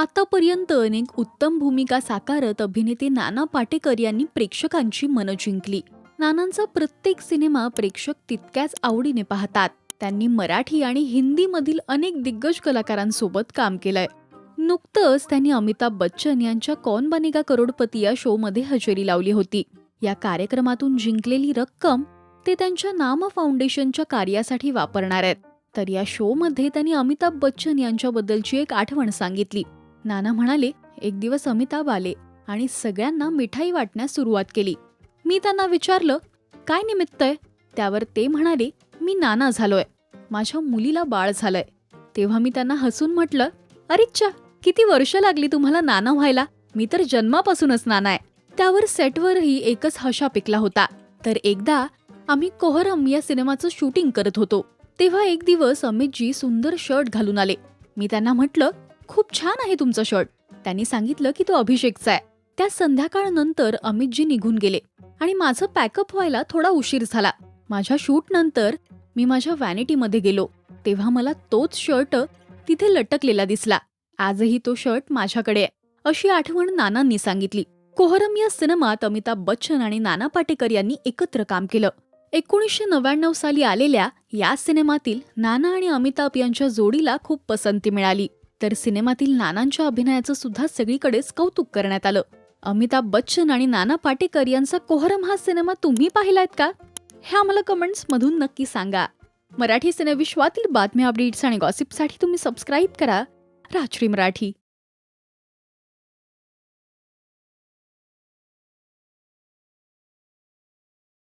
आतापर्यंत अनेक उत्तम भूमिका साकारत अभिनेते नाना पाटेकर यांनी प्रेक्षकांची मनं जिंकली. नानांचा प्रत्येक सिनेमा प्रेक्षक तितक्याच आवडीने पाहतात. त्यांनी मराठी आणि हिंदीमधील अनेक दिग्गज कलाकारांसोबत काम केलंय. नुकतंच त्यांनी अमिताभ बच्चन यांच्या कौन बनेगा करोडपती या शोमध्ये हजेरी लावली होती. या कार्यक्रमातून जिंकलेली रक्कम ते त्यांच्या नाम फाउंडेशनच्या कार्यासाठी वापरणार आहेत. तर या शोमध्ये त्यांनी अमिताभ बच्चन यांच्याबद्दलची एक आठवण सांगितली. नाना म्हणाले एक दिवस अमिताभ आले आणि सगळ्यांना मिठाई वाटण्यास सुरुवात केली. मी त्यांना विचारलं काय निमित्त आहे? त्यावर ते म्हणाले मी नाना झालोय. माझ्या मुलीला बाळ झालंय. तेव्हा मी त्यांना हसून म्हटलं अरेच्छा किती वर्ष लागली तुम्हाला नाना व्हायला? मी तर जन्मापासूनच नाना आहे. त्यावर सेटवरही एकच हशा पिकला होता. तर एकदा आम्ही कोहरम या सिनेमाचं शूटिंग करत होतो. तेव्हा एक दिवस अमितजी सुंदर शर्ट घालून आले. मी त्यांना म्हटलं खूप छान आहे तुमचं शर्ट. त्यांनी सांगितलं की तो अभिषेकचा आहे. त्या संध्याकाळनंतर अमितजी निघून गेले आणि माझं पॅकअप व्हायला थोडा उशीर झाला. माझ्या शूट नंतर मी माझ्या व्हॅनिटीमध्ये गेलो. तेव्हा मला तोच शर्ट तिथे लटकलेला दिसला. आजही तो शर्ट माझ्याकडे आहे अशी आठवण नानांनी सांगितली. कोहरम या सिनेमात अमिताभ बच्चन आणि नाना पाटेकर यांनी एकत्र काम केलं. एकोणीसशे नव्याण्णव साली आलेल्या या सिनेमातील नाना आणि अमिताभ यांच्या जोडीला खूप पसंती मिळाली. तर सिनेमातील नानांच्या अभिनयाचं सुद्धा सगळीकडेच कौतुक करण्यात आलं. अमिताभ बच्चन आणि नाना पाटेकर यांचा कोहरम हा सिनेमा तुम्ही पाहिलायत का? हे आम्हाला कमेंट्स मधून नक्की सांगा. मराठी सिनेविश्वातील बातम्या अपडेट्स आणि गॉसिपसाठी तुम्ही सबस्क्राईब करा. राजश्री मराठी.